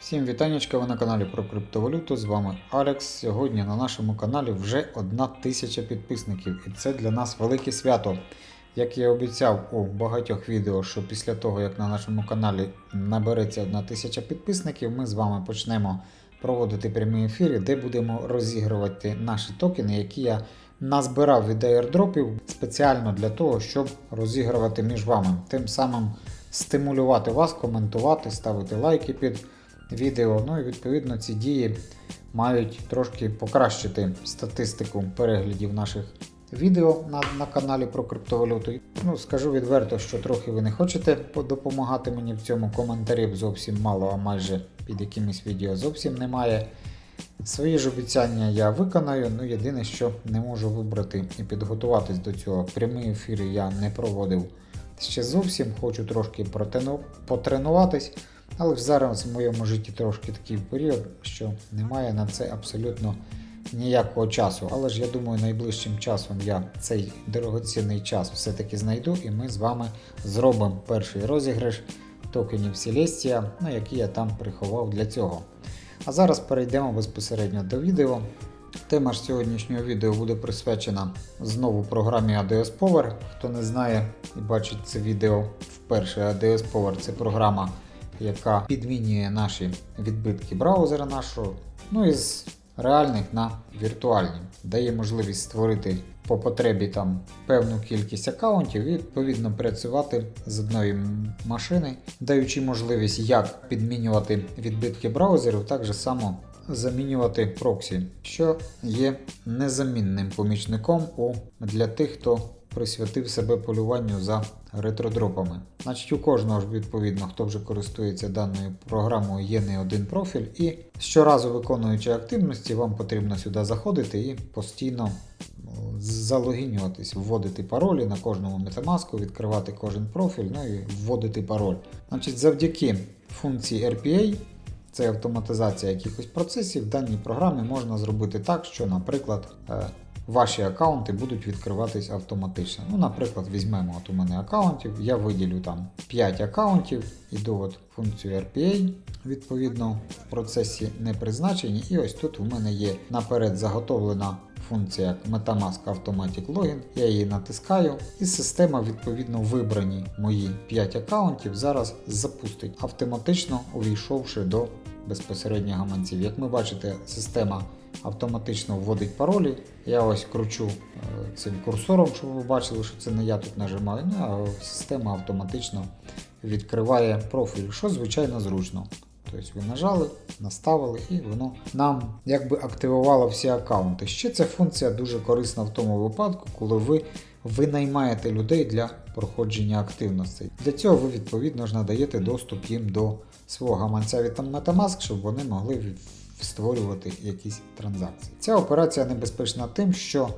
Всім вітаннячка, ви на каналі про криптовалюту. З вами Алекс. Сьогодні на нашому каналі вже одна тисяча підписників, і це для нас велике свято. Як я обіцяв у багатьох відео, що після того, як на нашому каналі набереться одна тисяча підписників, ми з вами почнемо проводити прямі ефіри, де будемо розігрувати наші токени, які я назбирав від аірдропів спеціально для того, щоб розігрувати між вами. Тим самим стимулювати вас, коментувати, ставити лайки під відео. Ну і відповідно ці дії мають трошки покращити статистику переглядів наших відео на, на каналі про криптовалюту. Ну, скажу відверто, що трохи ви не хочете допомагати мені в цьому. Коментарів зовсім мало, а майже під якимись відео зовсім немає. Свої ж обіцяння я виконаю, ну єдине, що не можу вибрати і підготуватись до цього. Прямі ефіри я не проводив ще зовсім, хочу трошки протену- потренуватись, але зараз в моєму житті трошки такий період, що немає на це абсолютно ніякого часу. Але ж я думаю, найближчим часом я цей дорогоцінний час все-таки знайду, і ми з вами зробимо перший розіграш токенів Celestia, ну, які я там приховав для цього. А зараз перейдемо безпосередньо до відео. Тема ж сьогоднішнього відео буде присвячена знову програмі ADS Power. Хто не знає і бачить це відео вперше, ADS Power це програма, яка підмінює наші відбитки браузера нашого, ну і з реальних на віртуальні, дає можливість створити по потребі там певну кількість аккаунтів і відповідно працювати з одної машини, даючи можливість як підмінювати відбитки браузерів, так же само замінювати проксі, що є незамінним помічником у, для тих, хто присвятив себе полюванню за ретродропами. Значить, у кожного ж відповідно, хто вже користується даною програмою, є не один профіль, і щоразу виконуючи активності, вам потрібно сюди заходити і постійно залогінюватись, вводити паролі на кожному метамаску, відкривати кожен профіль, ну і вводити пароль. Значить, завдяки функції RPA, це автоматизація якихось процесів, в даній програмі можна зробити так, що, наприклад, е, ваші аккаунти будуть відкриватись автоматично. Ну, наприклад, візьмемо от у мене аккаунтів, я виділю там 5 аккаунтів, іду от функцію RPA, відповідно, в процесі не призначені, і ось тут у мене є наперед заготовлена функція Metamask Automatic Login. Я її натискаю, і система, відповідно, вибрані мої 5 аккаунтів, зараз запустить, автоматично увійшовши до безпосередньо гаманців. Як ми бачите, система автоматично вводить паролі. Я ось кручу е, цим курсором, щоб ви бачили, що це не я тут нажимаю. А система автоматично відкриває профіль, що звичайно зручно. Тобто ви нажали, наставили і воно нам якби активувало всі аккаунти. Ще ця функція дуже корисна в тому випадку, коли ви винаймаєте людей для проходження активностей. Для цього ви відповідно ж надаєте доступ їм до свого гаманця від Metamask, щоб вони могли створювати якісь транзакції. Ця операція небезпечна тим, що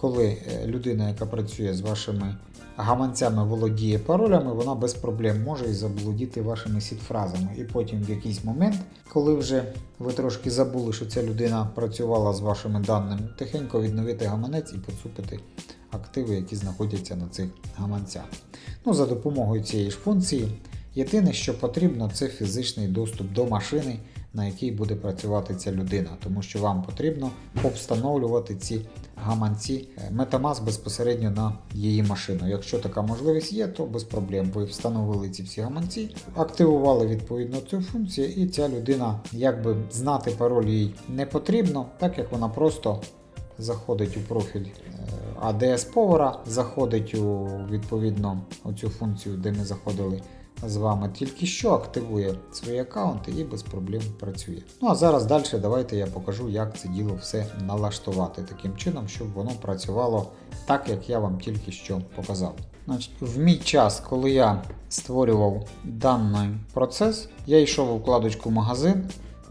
коли е, людина, яка працює з вашими гаманцями, володіє паролями, вона без проблем може і заблудіти вашими сітфразами. І потім в якийсь момент, коли вже ви трошки забули, що ця людина працювала з вашими даними, тихенько відновити гаманець і поцупити активи, які знаходяться на цих гаманцях. Ну, за допомогою цієї ж функції. Єдине, що потрібно, це фізичний доступ до машини, на якій буде працювати ця людина, тому що вам потрібно обстановлювати ці гаманці е, Metamask безпосередньо на її машину. Якщо така можливість є, то без проблем ви встановили ці всі гаманці, активували відповідно цю функцію, і ця людина, якби знати пароль їй не потрібно, так як вона просто заходить у профіль е, ADS Power, заходить у відповідно цю функцію, де ми заходили з вами тільки що, активує свої аккаунти і без проблем працює. Ну а зараз далі давайте я покажу, як це діло все налаштувати таким чином, щоб воно працювало так, як я вам тільки що показав. Значить, в мій час, коли я створював даний процес, я йшов у вкладочку магазин.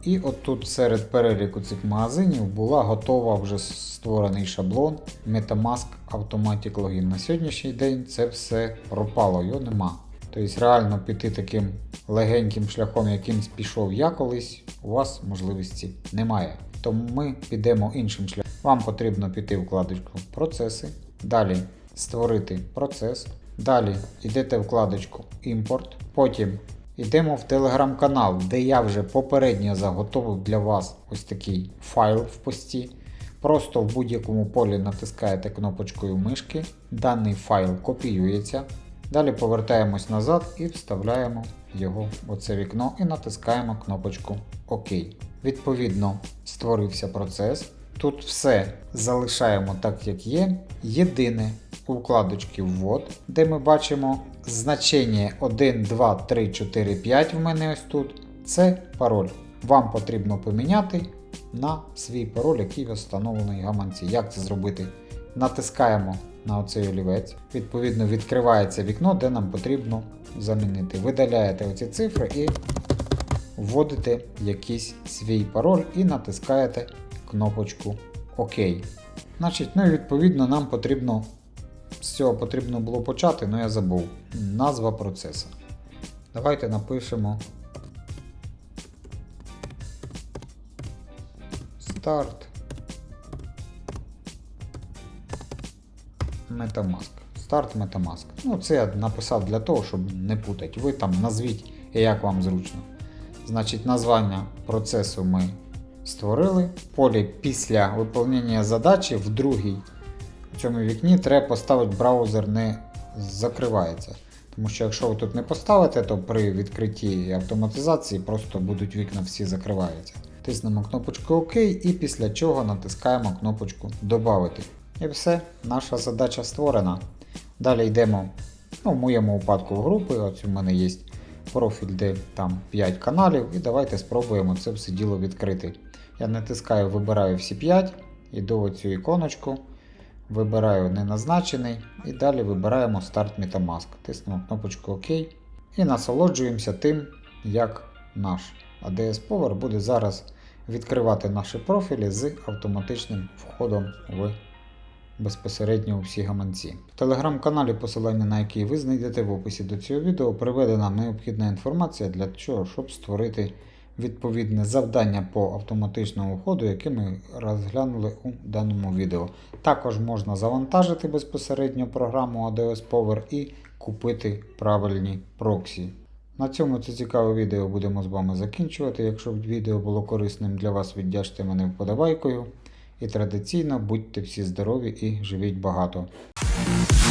І от тут серед переліку цих магазинів була готова вже створений шаблон Metamask Automatic Login. На сьогоднішній день це все пропало, його нема. Тобто реально піти таким легеньким шляхом, яким пішов я колись, у вас можливості немає. Тому ми підемо іншим шляхом. Вам потрібно піти вкладочку Процеси, далі створити процес. Далі йдете вкладочку Імпорт, потім Йдемо в телеграм-канал, де я вже попередньо заготовив для вас ось такий файл в пості. Просто в будь-якому полі натискаєте кнопочкою мишки, даний файл копіюється. Далі повертаємось назад і вставляємо його в оце вікно і натискаємо кнопочку ОК. Відповідно, створився процес. Тут все залишаємо так, як є. Єдине у вкладочці ввод, де ми бачимо значення 1, 2, 3, 4, 5 в мене ось тут. Це пароль. Вам потрібно поміняти на свій пароль, який встановлений в гаманці. Як це зробити? Натискаємо на оцей олівець. Відповідно, відкривається вікно, де нам потрібно замінити. Видаляєте оці цифри і вводите якийсь свій пароль і натискаєте кнопочку ОК. Значить, ну і відповідно нам потрібно з цього потрібно було почати, але я забув. Назва процесу. Давайте напишемо старт Metamask. Старт Metamask. Ну, це я написав для того, щоб не путати. Ви там назвіть, як вам зручно. Значить, названня процесу ми створили. Полі після виконання задачі в другій в цьому вікні треба поставити браузер не закривається. Тому що якщо ви тут не поставите, то при відкритті автоматизації просто будуть вікна всі закриваються. Тиснемо кнопочку ОК і після чого натискаємо кнопочку Добавити. І все, наша задача створена. Далі йдемо ну, в моєму випадку в групи. Ось у мене є профіль, де там 5 каналів, і давайте спробуємо це все діло відкрити. Я натискаю, вибираю всі 5, іду в цю іконочку. Вибираю неназначений і далі вибираємо старт Metamask. Тиснемо кнопочку ОК і насолоджуємося тим, як наш ADS Power буде зараз відкривати наші профілі з автоматичним входом в безпосередньо у всі гаманці. В телеграм-каналі, посилання на який ви знайдете в описі до цього відео, приведена необхідна інформація для того, щоб створити відповідне завдання по автоматичному входу, яке ми розглянули у даному відео. Також можна завантажити безпосередньо програму ADS Power і купити правильні проксі. На цьому це цікаве відео будемо з вами закінчувати. Якщо відео було корисним для вас, віддячте мене вподобайкою. І традиційно будьте всі здорові і живіть багато.